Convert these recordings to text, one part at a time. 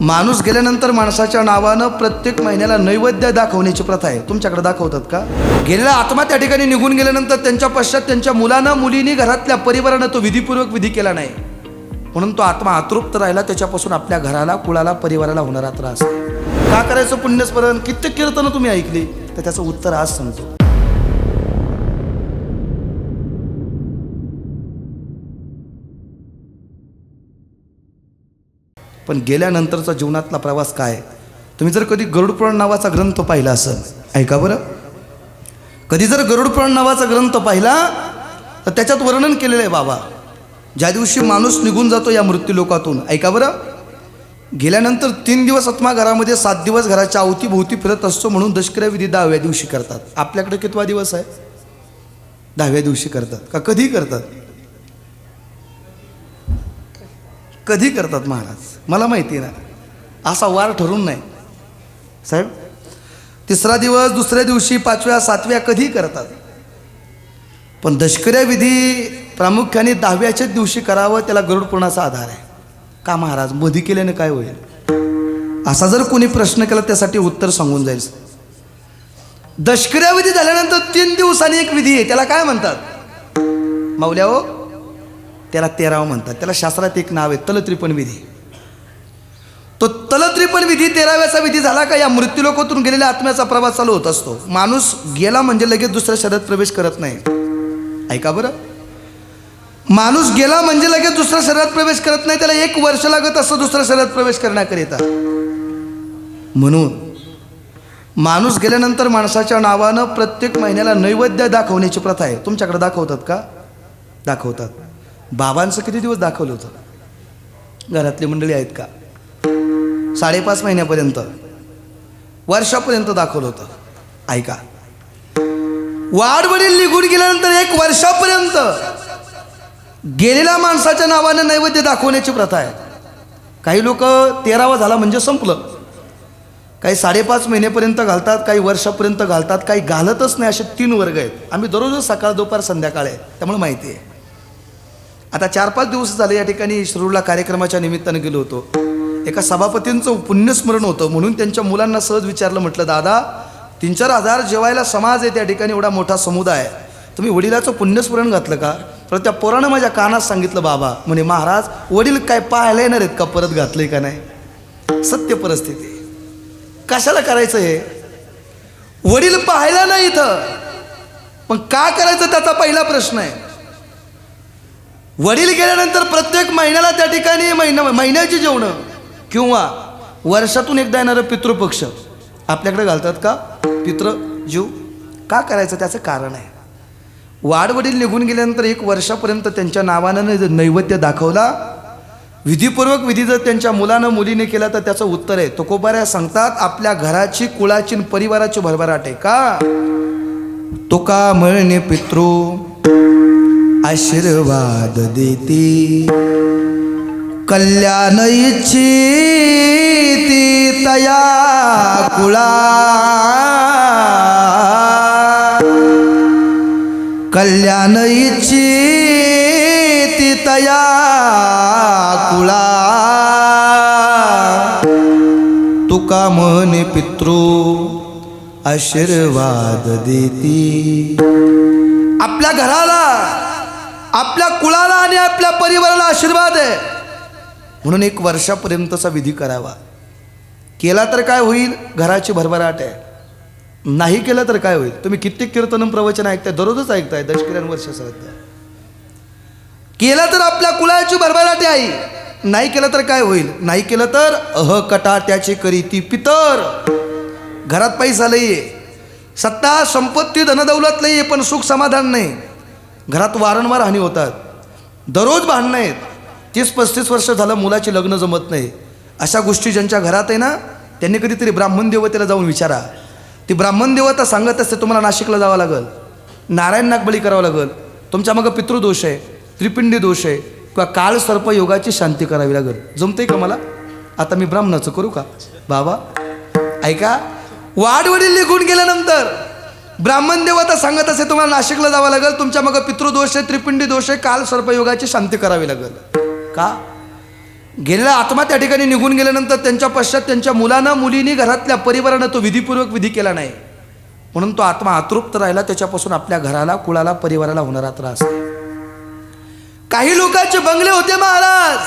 माणूस गेल्यानंतर माणसाच्या नावानं प्रत्येक महिन्याला नैवेद्य दाखवण्याची प्रथा आहे. तुमच्याकडे दाखवतात का? गेलेला आत्मा त्या ठिकाणी निघून गेल्यानंतर त्यांच्या पश्चात त्यांच्या मुलानं मुलीनी घरातल्या परिवारानं तो विधीपूर्वक विधी केला नाही. म्हणून तो आत्मा अतृप्त राहिला त्याच्यापासून आपल्या घराला कुळाला परिवाराला होणारा त्रास का करायचं पुण्यस्मरण? कित्येक कीर्तनं तुम्ही ऐकली तर त्याचं उत्तर आज समजू. पण गेल्यानंतरचा जीवनातला प्रवास काय? तुम्ही जर कधी गरुडपुराण नावाचा ग्रंथ पाहिला असेल ऐका बरं. कधी जर गरुडपुराण नावाचा ग्रंथ पाहिला तर त्याच्यात वर्णन केलेलं आहे बाबा. ज्या दिवशी माणूस निघून जातो या मृत्यूलोकातून ऐका बरं. गेल्यानंतर तीन दिवस आत्मा घरामध्ये सात दिवस घराच्या अवतीभोवती फिरत असतो म्हणून दशक्रिया विधी दहाव्या दिवशी करतात. आपल्याकडे कितवा दिवस आहे? दहाव्या दिवशी करतात. का कधी करतात? कधी करतात महाराज? मला माहिती आहे ना असा वार ठरून नाही. साहेब तिसरा दिवस दुसऱ्या दिवशी पाचव्या सातव्या कधी करतात? पण दशकऱ्या विधी प्रामुख्याने दहाव्याच्याच दिवशी करावं त्याला गरुडपूर्णाचा आधार आहे. का महाराज? मधी केल्याने काय होईल? असा जर कोणी प्रश्न केला त्यासाठी उत्तर सांगून जाईल. दशकऱ्या विधी झाल्यानंतर तीन दिवसांनी एक विधी आहे त्याला काय म्हणतात? माऊल्या हो त्याला तेरावं म्हणतात. त्याला शास्त्रात एक नाव आहे तलत्रिपण विधी तो तलत्रिपण विधी तेराव्याचा विधी झाला का या मृत्यूलोकातून गेलेल्या आत्म्याचा प्रवास चालू होत असतो. माणूस गेला म्हणजे लगेच दुसऱ्या शरीरात प्रवेश करत नाही. ऐका बरं. माणूस गेला म्हणजे लगेच दुसऱ्या शरीरात प्रवेश करत नाही त्याला एक वर्ष लागत असतं दुसऱ्या शरीरात प्रवेश करण्याकरिता. म्हणून माणूस गेल्यानंतर माणसाच्या नावानं प्रत्येक महिन्याला नैवेद्य दाखवण्याची प्रथा आहे. तुमच्याकडे दाखवतात का? दाखवतात. बाबांचं किती दिवस दाखवलं होतं? घरातली मंडळी आहेत का? साडेपाच महिन्यापर्यंत वर्षापर्यंत दाखवलं होतं. ऐका. वाडवडील निघून गेल्यानंतर एक वर्षापर्यंत गेलेल्या माणसाच्या नावानं नैवेद्य दाखवण्याची प्रथा आहे. काही लोक तेरावा झाला म्हणजे संपलं. काही साडेपाच महिन्यापर्यंत घालतात काही वर्षापर्यंत घालतात काही घालतच नाही असे तीन वर्ग आहेत. आम्ही दररोजच सकाळ दुपार संध्याकाळ आहे त्यामुळे माहिती आहे. आता चार पाच दिवस झाले या ठिकाणी शिरूरला कार्यक्रमाच्या निमित्तानं गेलो होतो. एका सभापतींचं पुण्यस्मरण होतं म्हणून त्यांच्या मुलांना सहज विचारलं म्हटलं दादा तीन चार हजार जेवायला समाज आहे त्या ठिकाणी एवढा मोठा समुदाय आहे. तुम्ही वडिलाचं पुण्यस्मरण घातलं का? तर त्या पोरानं माझ्या कानात सांगितलं बाबा म्हणे महाराज वडील काय पाहायला येणार आहेत का? परत घातलंय का नाही? सत्य परिस्थिती. कशाला करायचं हे? वडील पाहायला नाही इथं. पण का करायचं त्याचा पहिला प्रश्न आहे? वडील गेल्यानंतर प्रत्येक महिन्याला त्या ठिकाणी महिना महिन्याची जेवणं किंवा वर्षातून एकदा येणारं पितृपक्ष. आपल्याकडे घालतात का? पितृ जीव. का करायचं? त्याचं कारण आहे. वाडवडील निघून गेल्यानंतर एक वर्षापर्यंत त्यांच्या नावानं नैवेद्य दाखवला. विधीपूर्वक विधी जर त्यांच्या मुलानं मुलीने केला तर त्याचं उत्तर आहे. तुकोबाऱ्या सांगतात आपल्या घराची कुळाची परिवाराची भरभराट आहे का? तुका म्हणणे पितृ आशीर्वाद देती. कल्याण इच्छिती तया कुळा. कल्याण इच्छिती तया कुळा. तुका म्हणे पितृ आशीर्वाद देती. आपल्या घराला आपल्या कुळाला आणि आपल्या परिवाराला आशीर्वाद आहे. म्हणून एक वर्षापर्यंतचा विधी करावा. केला तर काय होईल? घराची भरभराट आहे. नाही केलं तर काय होईल? तुम्ही कित्येक कीर्तन प्रवचन ऐकताय दररोजच ऐकताय दशकिरण वर्ष श्रद्धा केलं तर आपल्या कुळाची भरभराट आहे नाही केलं तर काय होईल? नाही केलं तर अह कटा त्याचे करी ती पितर. घरात पैसा लई सत्ता संपत्ती धनदौलत लई आहे पण सुख समाधान नाही. घरात वारंवार हानी होतात. दररोज भांडणं आहेत. तीस पस्तीस वर्ष झालं मुलाची लग्न जमत नाही. अशा गोष्टी ज्यांच्या घरात आहे ना त्यांनी कधीतरी ब्राह्मण देवतेला जाऊन विचारा. ती ब्राह्मण देवता सांगत असते तुम्हाला नाशिकला जावं लागल. नारायण नागबळी करावं लागल. तुमच्या मग पितृदोष आहे त्रिपिंडी दोष आहे किंवा काळ सर्प योगाची शांती करावी लागल. जमते का मला? आता मी ब्राह्मणाचं करू का? बाबा ऐका. वाडवडील निघून गेल्यानंतर ब्राह्मण देवता सांगत असे तुम्हाला नाशिकला जावं लागेल तुमच्या मग पितृदोष आहे त्रिपिंडी दोष आहे काल सर्पयोगाची शांती करावी लागेल. का? गेलेला आत्मा त्या ठिकाणी निघून गेल्यानंतर त्यांच्या पश्चात त्यांच्या मुलानं मुलींनी घरातल्या परिवारानं तो विधीपूर्वक विधी केला नाही. म्हणून तो आत्मा अतृप्त राहिला त्याच्यापासून आपल्या घराला कुळाला परिवाराला होणारा त्रास काही लोकांचे बंगले होते महाराज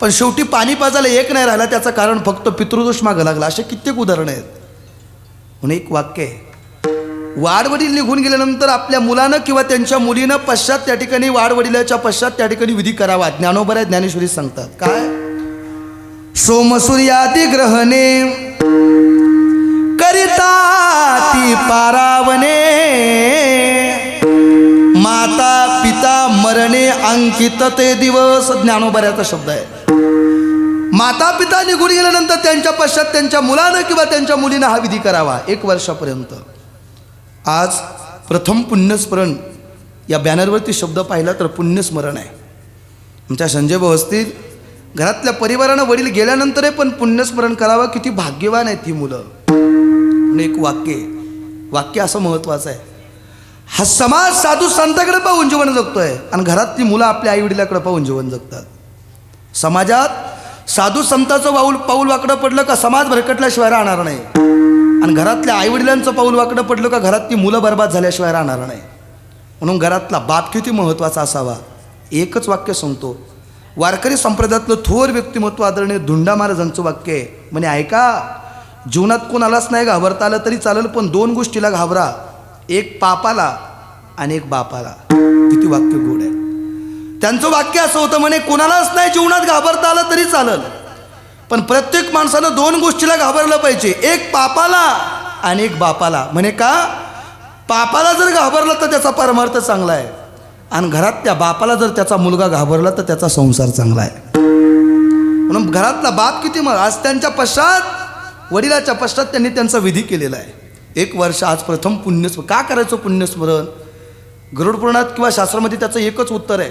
पण शेवटी पाणी पाजायला एक नाही राहिला त्याचं कारण फक्त पितृदोष मागं लागला. असे कित्येक उदाहरणं आहेत. म्हणून एक वाक्य आहे. वाडवडील निघून गेल्यानंतर आपल्या मुलानं किंवा त्यांच्या मुलीनं पश्चात त्या ठिकाणी वाडवडिलाच्या पश्चात त्या ठिकाणी विधी करावा. ज्ञानोबऱ्या ज्ञानेश्वरी सांगतात. काय? सोमसूर्यादी ग्रहणे करिता ती पारावणे. माता पिता मरणे अंकित ते दिवस. ज्ञानोबऱ्याचा शब्द आहे. माता पिता निघून गेल्यानंतर त्यांच्या पश्चात त्यांच्या मुलानं किंवा त्यांच्या मुलीनं हा विधी करावा. एक वर्षापर्यंत. आज प्रथम पुण्यस्मरण या बॅनरवरती शब्द पाहिला तर पुण्यस्मरण आहे. आमच्या संजय भाऊ असतील घरातल्या परिवारानं वडील गेल्यानंतरही पण पुण्यस्मरण करावं किती भाग्यवान आहेत ही मुलं. एक वाक्य वाक्य असं महत्त्वाचं आहे. हा समाज साधू संताकडे पाहून जीवन जगतोय आणि घरातली मुलं आपल्या आईवडिलाकडे पाहून जीवन जगतात. समाजात साधू संताचं पाऊल पाऊल वाकडं पडलं का समाज भरकटल्याशिवाय राहणार नाही. आणि घरातल्या आईवडिलांचं पाऊल वाकडं पडलं का घरातली मुलं बर्बाद झाल्याशिवाय राहणार नाही. म्हणून घरातला बाप किती महत्त्वाचा असावा एकच वाक्य सांगतो. वारकरी संप्रदायातलं थोर व्यक्तिमत्व आदरणीय धुंडा महाराजांचं वाक्य आहे. म्हणे ऐका जीवनात कोणालाच नाही घाबरता आलं तरी चालेल पण दोन गोष्टीला घाबरा. एक पापाला आणि एक बापाला. किती वाक्य गोड आहे. त्यांचं वाक्य असं होतं म्हणे कोणालाच नाही जीवनात घाबरता आलं तरी चालेल. पण प्रत्येक माणसानं दोन गोष्टीला घाबरलं पाहिजे. एक पापाला आणि एक बापाला. म्हणे का? पापाला जर घाबरलं तर त्याचा परमार्थ चांगला आहे. आणि घरात त्या बापाला जर त्याचा मुलगा घाबरला तर त्याचा संसार चांगला आहे. म्हणून घरातला बाप किती मग आज त्यांच्या पश्चात वडिलाच्या पश्चात त्यांनी त्यांचा विधी केलेला आहे. एक वर्ष आज प्रथम पुण्यस्मरण का करायचं पुण्यस्मरण? गरुडपुराणात किंवा शास्त्रामध्ये त्याचं एकच उत्तर आहे.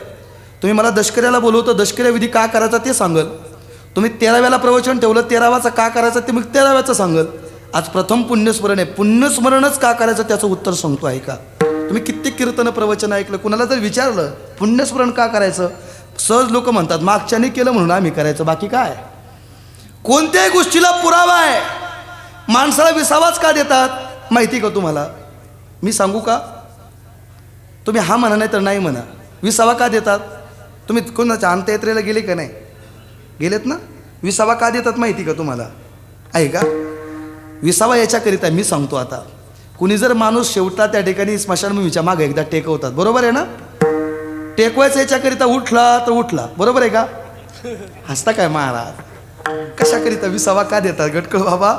तुम्ही मला दशकऱ्याला बोलवतो दशकऱ्या विधी का करायचा ते सांगल. तुम्ही तेराव्याला प्रवचन ठेवलं तेरावाचं का करायचं ते मग तेराव्याचं सांगल. आज प्रथम पुण्यस्मरण आहे. पुण्यस्मरणच का करायचं त्याचं उत्तर सांगतो आहे का तुम्ही कित्येक कीर्तन प्रवचन ऐकलं कुणाला जर विचारलं पुण्यस्मरण का करायचं? सहज लोक म्हणतात मागच्याने केलं म्हणून आम्ही करायचं बाकी काय? कोणत्याही गोष्टीला पुरावा आहे. माणसाला विसावाच का देतात? माहिती का तुम्हाला? मी सांगू का? तुम्ही हा म्हणा नाही तर नाही म्हणा. विसावा का देतात? तुम्ही कोणाच्या अंत्ययात्रेला गेले का नाही? गेलेत ना? विसावा का देतात माहिती का तुम्हाला? आहे का? विसावा याच्याकरिता मी सांगतो आता. कुणी जर माणूस शेवटला त्या ठिकाणी स्मशानभूमीच्या मागे एकदा टेकवतात बरोबर आहे ना? टेकवायचा याच्याकरिता उठला तर उठला बरोबर आहे का? हसता काय महाराज? कशाकरिता विसावा का देतात गटकळ बाबा?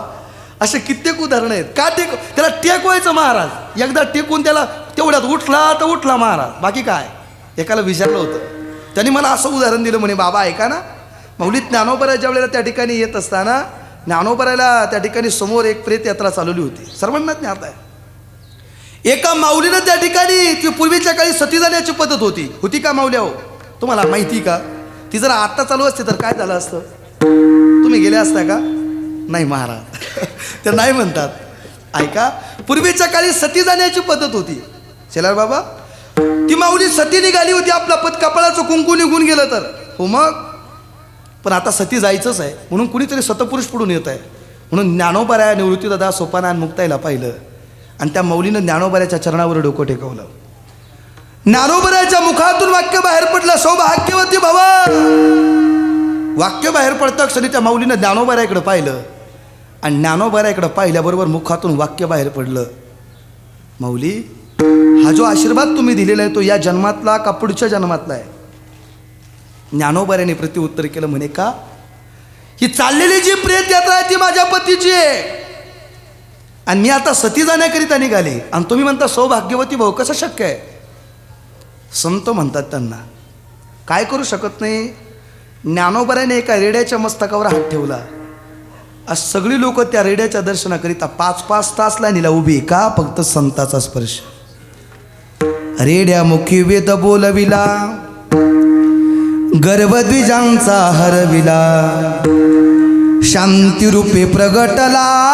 असे कित्येक उदाहरणं आहेत. का टेक त्याला टेकवायचं महाराज? एकदा टेकून त्याला तेवढ्यात उठला तर उठला महाराज. बाकी काय? एकाला विचारलं होतं. त्यांनी मला असं उदाहरण दिलं म्हणे बाबा ऐका ना. मौलीत ज्ञानोबरा ज्या वेळेला त्या ठिकाणी येत असताना ज्ञानोबराला त्या ठिकाणी समोर एक प्रेत यात्रा चालवली होती. सर्वांना ज्ञात आहे. एका माऊलीनं त्या ठिकाणी ती पूर्वीच्या काळी सती जाण्याची पद्धत होती. होती का माऊल्या हो तुम्हाला माहिती का? ती जर आत्ता चालू असते तर काय झालं असतं? तुम्ही गेले असता का? नाही महाराज. ते नाही म्हणतात. ऐका पूर्वीच्या काळी सती जाण्याची पद्धत होती. शेलार बाबा ती माऊली सती निघाली होती आपला पद कपाळाचं कुंकू निघून गेलं तर. हो मग? पण आता सती जायचंच आहे. म्हणून कुणीतरी सतपुरुष पुढून येत आहे. म्हणून ज्ञानोबऱ्या निवृत्तीदादा सोपाना आणि मुक्ताईला पाहिलं. आणि त्या मौलीनं ज्ञानोबऱ्याच्या चरणावर डोकं टेकवलं. ज्ञानोबऱ्याच्या मुखातून वाक्य बाहेर पडलं सौभाग्यवती भव! वाक्य बाहेर पडतं क्षणी त्या माऊलीनं ज्ञानोबऱ्याकडे पाहिलं. आणि ज्ञानोबऱ्याकडे पाहिल्याबरोबर मुखातून वाक्य बाहेर पडलं. माऊली हा जो आशीर्वाद तुम्ही दिलेला आहे तो या जन्मातला का पुढच्या जन्मातला आहे? ज्ञानोबऱ्याने प्रत्युत्तर केलं म्हणे का? ही चाललेली जी प्रेत यात्रा आहे ती माझ्या पतीची आहे. आणि मी आता सती जाण्याकरिता निघाली. आणि तुम्ही म्हणता सौभाग्यवती भाऊ कसं शक्य आहे? संत म्हणतात त्यांना काय करू शकत नाही? ज्ञानोबऱ्याने एका रेड्याच्या मस्तकावर हात ठेवला. आज सगळी लोक त्या रेड्याच्या दर्शनाकरिता पाच पाच तास लाईनीला उभी का? फक्त संताचा स्पर्श. रेड्या मुखी वेद बोलविला. गर्भद्विजांचा हरविला. शांतिरूपे प्रगटला.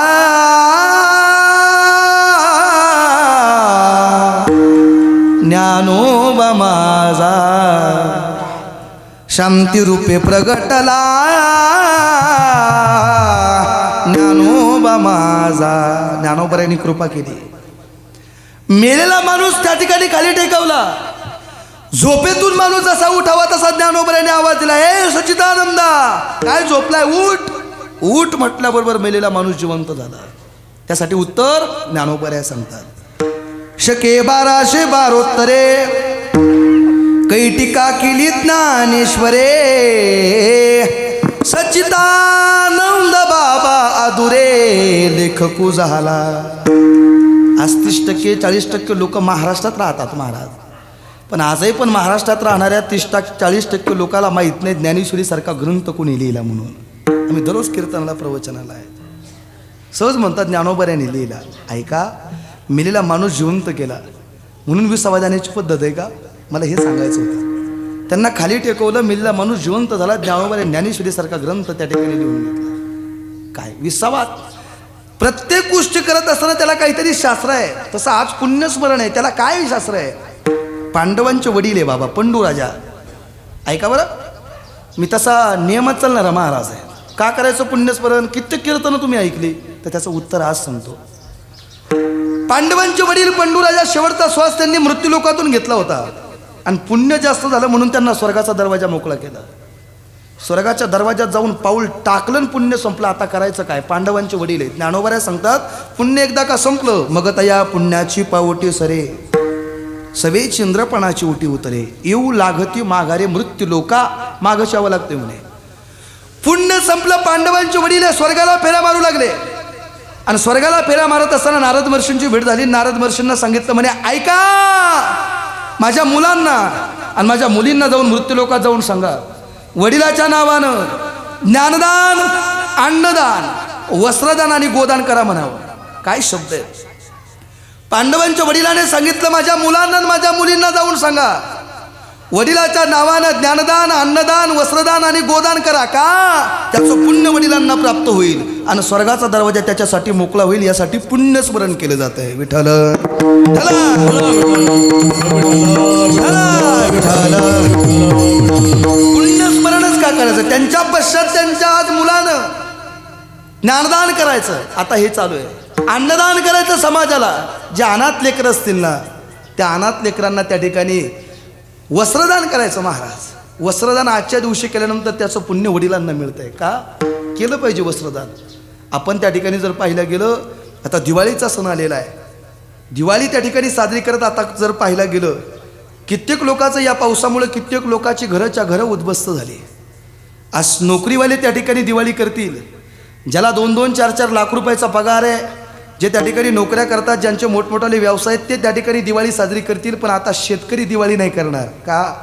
ज्ञानोबा माझा. शांतिरूपे प्रगटला. ज्ञानोबा माझा. ज्ञानोबऱ्यांनी कृपा केली. मेलेला माणूस त्या ठिकाणी खाली टेकवला. झोपेतून माणूस जसा उठावा तसा ज्ञानोबऱ्याने आवाज दिला हे सचिदानंदा काय झोपलाय? उठ. उठ म्हटल्याबरोबर मेलेला माणूस जिवंत झाला. त्यासाठी उत्तर ज्ञानोबऱ्या सांगतात. शके बाराशे बारोत्तरे कै टीका केली ज्ञानेश्वरे सच्चिदानंद बाबा आदुरे लेखकू झाला. आज तीस टक्के चाळीस टक्के लोक महाराष्ट्रात राहतात महाराज. पण आजही पण महाराष्ट्रात राहणाऱ्या तीस टक्के चाळीस टक्के लोकाला माहीत नाही ज्ञानेश्वरीसारखा ग्रंथ कोणी लिहिला म्हणून. आम्ही दररोज कीर्तनाला प्रवचनाला आहे. सहज म्हणतात ज्ञानोबऱ्याने लिहिला ऐका मेलेला माणूस जिवंत केला. म्हणून विसावा जाण्याची पद्धत आहे का? मला हे सांगायचं होतं. त्यांना खाली टेकवलं मेलेला माणूस जिवंत झाला ज्ञानोबऱ्या ज्ञानेश्वरीसारखा ग्रंथ त्या ठिकाणी लिहून घेतला. काय? विसावा प्रत्येक गोष्टी करत असताना त्याला काहीतरी शास्त्र आहे. तसं आज पुण्यस्मरण आहे. त्याला काय शास्त्र आहे? पांडवांचे वडील आहे बाबा पंडू राजा. ऐका बरं. मी तसा नियमात चालणारा महाराज आहे. का करायचं पुण्यस्मरण? कित्येक कीर्तनं तुम्ही ऐकली तर त्याचं उत्तर आज सांगतो. पांडवांचे वडील पंडूराजा शेवटचा श्वास त्यांनी मृत्यूलोकातून घेतला होता. आणि पुण्य जास्त झालं म्हणून त्यांना स्वर्गाचा दरवाजा मोकळा केला. स्वर्गाच्या दरवाजात जाऊन पाऊल टाकलं आणि पुण्य संपलं. आता करायचं काय? पांडवांचे वडील आहेत. ज्ञानोबऱ्या सांगतात पुण्य एकदा का संपलं? मग तया पुण्याची पावटी सरे. सवे चंद्रपणाची उटी उतरे. येऊ लागती माघारे मृत्यू लोका मागच लागते म्हणे. पुण्य संपलं पांडवांचे वडील स्वर्गाला फेरा मारू लागले. आणि स्वर्गाला फेरा मारत असताना नारद महर्षींची भेट झाली. नारद महर्षींना सांगितलं म्हणे ऐका माझ्या मुलांना आणि माझ्या मुलींना जाऊन मृत्यूलोकात जाऊन सांगा. वडिलाच्या नावानं ज्ञानदान अन्नदान वस्त्रदान आणि गोदान करा म्हणावं. काय शब्द आहेत? पांडवांच्या वडिलाने सांगितलं माझ्या मुलांना माझ्या मुलींना जाऊन सांगा. वडिलाच्या नावानं ज्ञानदान अन्नदान वस्त्रदान आणि गोदान करा का? त्याचं पुण्य वडिलांना प्राप्त होईल आणि स्वर्गाचा दरवाजा त्याच्यासाठी मोकळा होईल यासाठी पुण्य स्मरण केलं जात आहे. विठ्ठल पुण्य स्मरणच का करायचं? त्यांच्या पश्चात त्यांच्या आज मुलानं ज्ञानदान करायचं. आता हे चालू आहे. अन्नदान करायचं समाजाला. जे अनाथ लेकरं असतील ना त्या अनाथ लेकरांना त्या ठिकाणी वस्त्रदान करायचं महाराज. वस्त्रदान आजच्या दिवशी केल्यानंतर त्याचं पुण्य वडिलांना मिळतं आहे का? केलं पाहिजे वस्त्रदान. आपण त्या ठिकाणी जर पाहिलं गेलं आता दिवाळीचा सण आलेला आहे. दिवाळी त्या ठिकाणी साजरी करत आता जर पाहायला गेलं कित्येक लोकांचं या पावसामुळे कित्येक लोकांची घरच्या घरं उद्ध्वस्त झाली. आज नोकरीवाले त्या ठिकाणी दिवाळी करतील. ज्याला दोन दोन चार चार लाख रुपयाचा पगार आहे जे त्या ठिकाणी नोकऱ्या करतात ज्यांचे मोठमोठाले व्यवसाय आहेत ते त्या ठिकाणी दिवाळी साजरी करतील पण आता शेतकरी दिवाळी नाही करणार. का?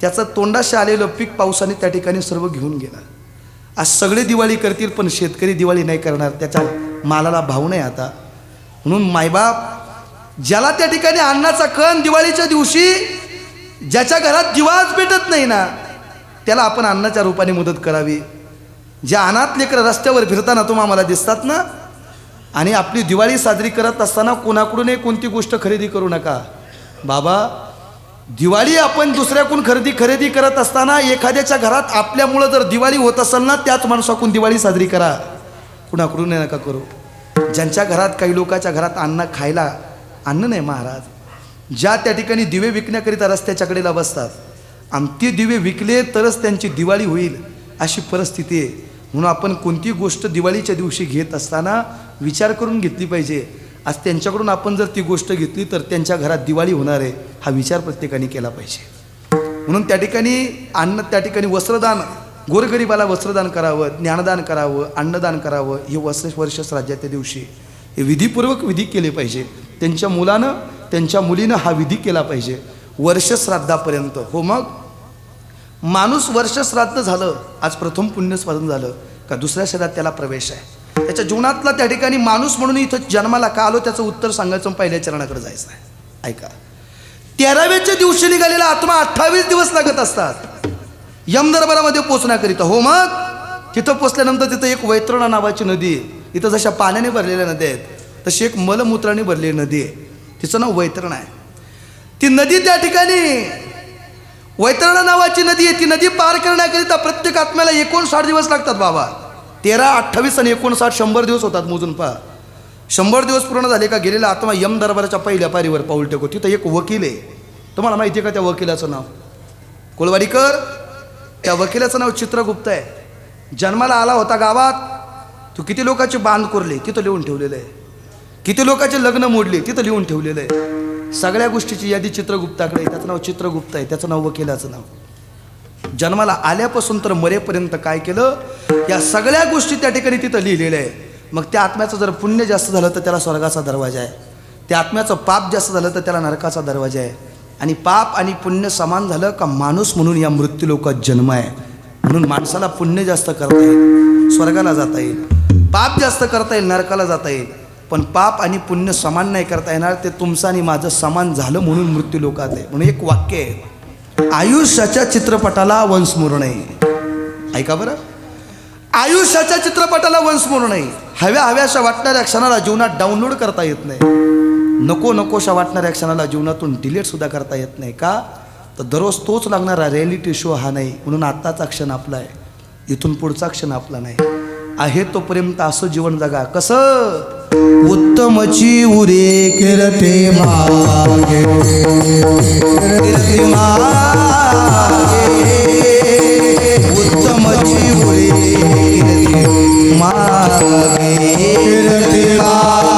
त्याचं तोंडाशी आलेलं पीक पावसाने त्या ठिकाणी सर्व घेऊन गेलं. आज सगळे दिवाळी करतील पण शेतकरी दिवाळी नाही करणार. त्याच्या मालाला भाव नाही आता. म्हणून मायबाप ज्याला त्या ठिकाणी अन्नाचा कण दिवाळीच्या दिवशी ज्याच्या घरात दिवाच भेटत नाही ना त्याला आपण अन्नाच्या रूपाने मदत करावी. ज्या अनाथ लेकरं रस्त्यावर फिरताना तुम्हाला आम्हाला दिसतात ना आणि आपली दिवाळी साजरी करत असताना कोणाकडूनही कोणती गोष्ट खरेदी करू नका. बाबा दिवाळी आपण दुसऱ्याकडून खरेदी खरेदी करत असताना एखाद्याच्या घरात आपल्यामुळं जर दिवाळी होत असेल ना त्याच माणसाकडून दिवाळी साजरी करा. कुणाकडून नका करू. ज्यांच्या घरात काही लोकांच्या घरात अन्न खायला अन्न नाही महाराज. ज्या त्या ठिकाणी दिवे विकण्याकरिता रस्त्याच्याकडेला बसतात. आणि ते दिवे विकले तरच त्यांची दिवाळी होईल अशी परिस्थिती आहे. म्हणून आपण कोणती गोष्ट दिवाळीच्या दिवशी घेत असताना विचार करून घेतली पाहिजे. आज त्यांच्याकडून आपण जर ती गोष्ट घेतली तर त्यांच्या घरात दिवाळी होणार आहे हा विचार प्रत्येकाने केला पाहिजे. म्हणून त्या ठिकाणी अन्न त्या ठिकाणी वस्त्रदान गोरगरिबाला वस्त्रदान करावं ज्ञानदान करावं अन्नदान करावं हे वर्ष वर्ष राज्याच्या दिवशी. हे विधीपूर्वक विधी केले पाहिजे. त्यांच्या मुलानं त्यांच्या मुलीनं हा विधी केला पाहिजे. वर्षश्राद्धापर्यंत हो मग? माणूस वर्षश्राद्ध झालं आज प्रथम पुण्यस्वादन झालं का दुसऱ्या शहरात त्याला प्रवेश आहे? त्याच्या जीवनातला त्या ठिकाणी माणूस म्हणून इथं जन्माला का आलो त्याचं उत्तर सांगायचं पहिल्या चरणाकडे जायचं आहे ऐका. तेराव्याच्या दिवशी निघालेला आत्मा अठ्ठावीस दिवस लागत असतात. यमदरबारामध्ये पोचण्याकरिता. हो मग? तिथं पोचल्यानंतर तिथं एक वैतरणा नावाची नदी आहे. इथं जशा पाण्याने भरलेल्या नद्या आहेत तशी एक मलमूत्राने भरलेली नदी आहे. तिचं नाव वैतरण आहे. ती नदी त्या ठिकाणी वैतरणा नावाची नदी आहे ती नदी पार करण्याकरिता प्रत्येक आत्म्याला एकोणसाठ दिवस लागतात बाबा. तेरा अठ्ठावीस आणि एकोणसाठ शंभर दिवस होतात मोजून पहा. शंभर दिवस पूर्ण झाले का गेलेला आत्मा यम दरबाराच्या पहिल्या पारीवर पाऊल टेको तिथं एक वकील आहे. तुम्हाला माहिती आहे का त्या वकिलाचं नाव? कोलवाडीकर. त्या वकिलाचं नाव चित्रगुप्त आहे. जन्माला आला होता गावात. तू किती लोकांचे बांध कोरले तिथं लिहून ठेवलेलं आहे. किती लोकांचे लग्न मोडले तिथं लिहून ठेवलेलं आहे. सगळ्या गोष्टीची यादी चित्रगुप्ताकडे त्याचं नाव चित्रगुप्त आहे. त्याचं नाव वकिलाचं नाव. जन्माला आल्यापासून तर मरेपर्यंत काय केलं? या सगळ्या गोष्टी त्या ठिकाणी तिथं लिहिलेल्या आहे. मग त्या आत्म्याचं जर पुण्य जास्त झालं तर त्याला स्वर्गाचा दरवाजा आहे. त्या आत्म्याचं पाप जास्त झालं तर त्याला नरकाचा दरवाजा आहे. आणि पाप आणि पुण्य समान झालं का माणूस म्हणून या मृत्यू लोकात जन्म आहे. म्हणून माणसाला पुण्य जास्त करता येईल स्वर्गाला जाता येईल. पाप जास्त करता येईल नरकाला जाता येईल. पण पाप आणि पुण्य समान नाही करता येणार ते तुमचं आणि माझं समान झालं म्हणून मृत्यू लोकात आहे. म्हणून एक वाक्य आहे. आयुष्याच्या चित्रपटाला वंस्मरण आहे. ऐका बरं. आयुष्याच्या चित्रपटाला वंस्मरण आहे. हव्या हव्याशा वाटणाऱ्या क्षणाला जीवनात डाउनलोड करता येत नाही. नको नकोशा वाटणाऱ्या क्षणाला जीवनातून डिलीट सुद्धा करता येत नाही. का? तर दररोज तोच लागणारा रिॲलिटी शो हा नाही. म्हणून आत्ताचा क्षण आपला आहे. इथून पुढचा क्षण आपला नाही. आहे तोपर्यंत असं जीवन जगा. कसं? उत्तमची उरे किरते मागे उत्तमची उरे किरते मागे किरते मागे.